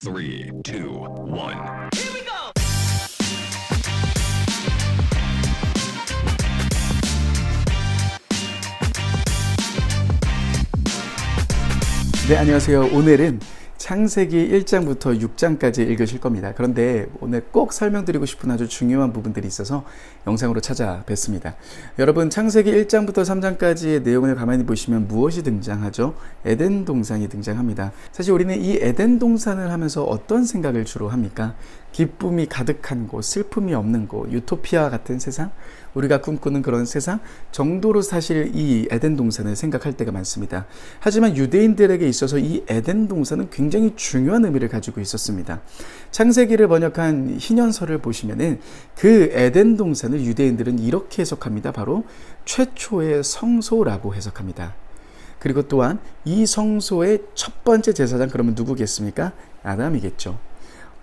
Three, two, one. 네, 안녕하세요. 오늘은 창세기 1장부터 6장까지 읽으실 겁니다. 그런데 오늘 꼭 설명드리고 싶은 아주 중요한 부분들이 있어서 영상으로 찾아뵙습니다. 여러분, 창세기 1장부터 3장까지의 내용을 가만히 보시면 무엇이 등장하죠? 에덴 동산이 등장합니다. 사실 우리는 이 에덴 동산을 하면서 어떤 생각을 주로 합니까? 기쁨이 가득한 곳, 슬픔이 없는 곳, 유토피아 같은 세상, 우리가 꿈꾸는 그런 세상 정도로 사실 이 에덴 동산을 생각할 때가 많습니다. 하지만 유대인들에게 있어서 이 에덴 동산은 굉장히 중요한 의미를 가지고 있었습니다. 창세기를 번역한 희년설을 보시면은 그 에덴 동산을 유대인들은 이렇게 해석합니다. 바로 최초의 성소라고 해석합니다. 그리고 또한 이 성소의 첫 번째 제사장 그러면 누구겠습니까? 아담이겠죠.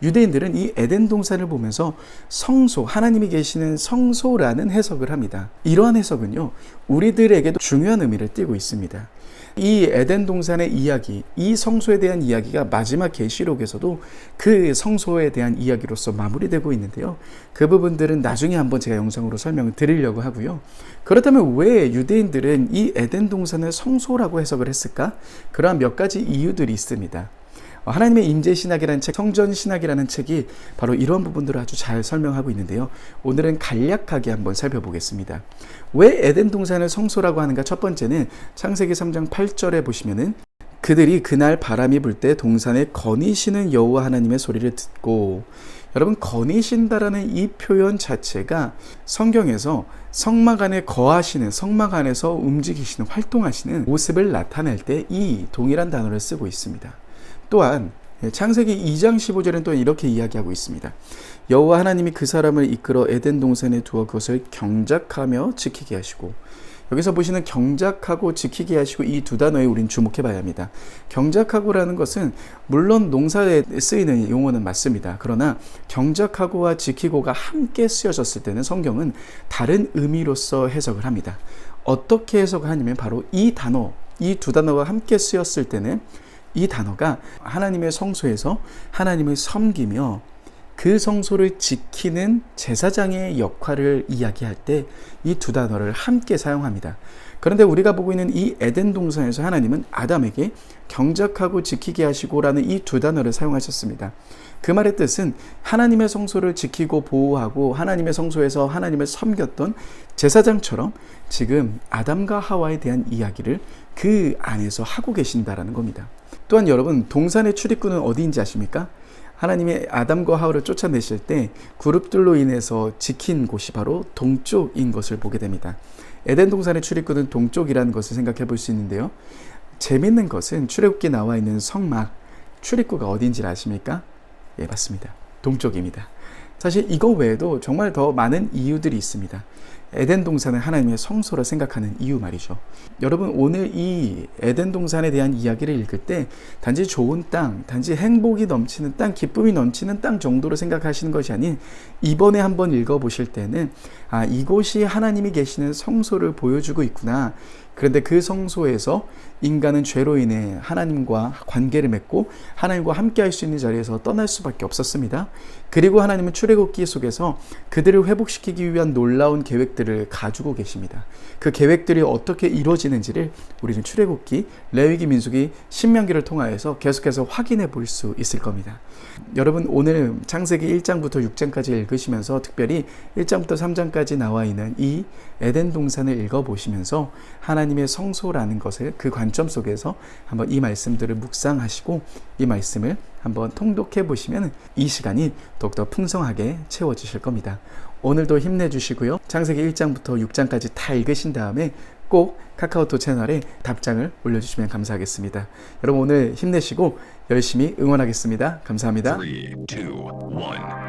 유대인들은 이 에덴 동산을 보면서 성소, 하나님이 계시는 성소라는 해석을 합니다. 이러한 해석은요, 우리들에게도 중요한 의미를 띠고 있습니다. 이 에덴 동산의 이야기, 이 성소에 대한 이야기가 마지막 계시록에서도 그 성소에 대한 이야기로서 마무리되고 있는데요. 그 부분들은 나중에 한번 제가 영상으로 설명을 드리려고 하고요. 그렇다면 왜 유대인들은 이 에덴 동산을 성소라고 해석을 했을까? 그러한 몇 가지 이유들이 있습니다. 하나님의 임재 신학이라는 책, 성전 신학이라는 책이 바로 이런 부분들을 아주 잘 설명하고 있는데요. 오늘은 간략하게 한번 살펴보겠습니다. 왜 에덴 동산을 성소라고 하는가? 첫 번째는 창세기 3장 8절에 보시면은 그들이 그날 바람이 불 때 동산에 거니시는 여호와 하나님의 소리를 듣고 여러분 거니신다라는 이 표현 자체가 성경에서 성막 안에 거하시는 성막 안에서 움직이시는 활동하시는 모습을 나타낼 때 이 동일한 단어를 쓰고 있습니다. 또한 창세기 2장 15절은 또 이렇게 이야기하고 있습니다. 여호와 하나님이 그 사람을 이끌어 에덴 동산에 두어 그것을 경작하며 지키게 하시고 여기서 보시는 경작하고 지키게 하시고 이 두 단어에 우린 주목해 봐야 합니다. 경작하고라는 것은 물론 농사에 쓰이는 용어는 맞습니다. 그러나 경작하고와 지키고가 함께 쓰여졌을 때는 성경은 다른 의미로서 해석을 합니다. 어떻게 해석을 하냐면 바로 이 단어, 이 두 단어가 함께 쓰였을 때는 이 단어가 하나님의 성소에서 하나님을 섬기며 그 성소를 지키는 제사장의 역할을 이야기할 때 이 두 단어를 함께 사용합니다. 그런데 우리가 보고 있는 이 에덴 동산에서 하나님은 아담에게 경작하고 지키게 하시고라는 이 두 단어를 사용하셨습니다. 그 말의 뜻은 하나님의 성소를 지키고 보호하고 하나님의 성소에서 하나님을 섬겼던 제사장처럼 지금 아담과 하와에 대한 이야기를 그 안에서 하고 계신다라는 겁니다. 또한 여러분 동산의 출입구는 어디인지 아십니까? 하나님의 아담과 하와를 쫓아내실 때 그룹들로 인해서 지킨 곳이 바로 동쪽인 것을 보게 됩니다. 에덴 동산의 출입구는 동쪽이라는 것을 생각해 볼 수 있는데요. 재밌는 것은 출애굽기 나와 있는 성막 출입구가 어딘지 아십니까? 예, 맞습니다. 동쪽입니다. 사실 이거 외에도 정말 더 많은 이유들이 있습니다. 에덴 동산을 하나님의 성소로 생각하는 이유 말이죠. 여러분 오늘 이 에덴 동산에 대한 이야기를 읽을 때 단지 좋은 땅, 단지 행복이 넘치는 땅, 기쁨이 넘치는 땅 정도로 생각하시는 것이 아닌 이번에 한번 읽어 보실 때는 아 이곳이 하나님이 계시는 성소를 보여주고 있구나. 그런데 그 성소에서 인간은 죄로 인해 하나님과 관계를 맺고 하나님과 함께 할 수 있는 자리에서 떠날 수밖에 없었습니다. 그리고 하나님은 출애굽기 속에서 그들을 회복시키기 위한 놀라운 계획들을 가지고 계십니다. 그 계획들이 어떻게 이루어지는지를 우리는 출애굽기, 레위기, 민수기, 신명기를 통하여서 계속해서 확인해 볼 수 있을 겁니다. 여러분 오늘 창세기 1장부터 6장까지 읽으시면서 특별히 1장부터 3장까지 나와 있는 이 에덴 동산을 읽어 보시면서 하나님 의 성소라는 것을 그 관점 속에서 한번 이 말씀들을 묵상하시고 이 말씀을 한번 통독해 보시면 이 시간이 더욱더 풍성하게 채워지실 겁니다. 오늘도 힘내주시고요. 창세기 1장부터 6장까지 다 읽으신 다음에 꼭 카카오톡 채널에 답장을 올려주시면 감사하겠습니다. 여러분 오늘 힘내시고 열심히 응원하겠습니다. 감사합니다. Three, two, one.